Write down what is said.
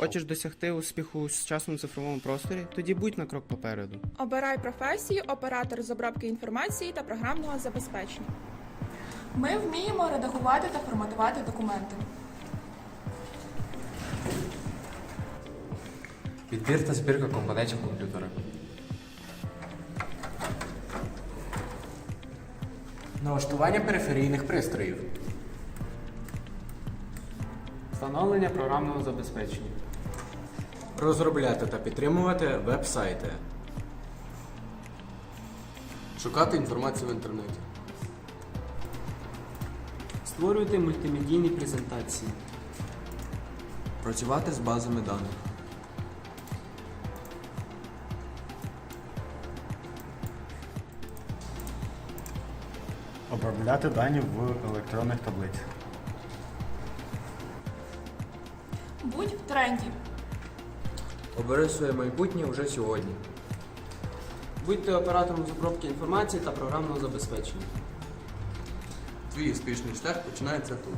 Хочеш досягти успіху у сучасному цифровому просторі? Тоді будь на крок попереду. Обирай професію оператор з обробки інформації та програмного забезпечення. Ми вміємо редагувати та форматувати документи. Підбір та збірка компонентів комп'ютера. Налаштування периферійних пристроїв. Встановлення програмного забезпечення. Розробляти та підтримувати веб-сайти. Шукати інформацію в інтернеті. Створювати мультимедійні презентації. Працювати з базами даних. Обробляти дані в електронних таблицях. Будь в тренді. Обери своє майбутнє вже сьогодні. Будьте оператором з обробки інформації та програмного забезпечення. Твій успішний шлях починається тут.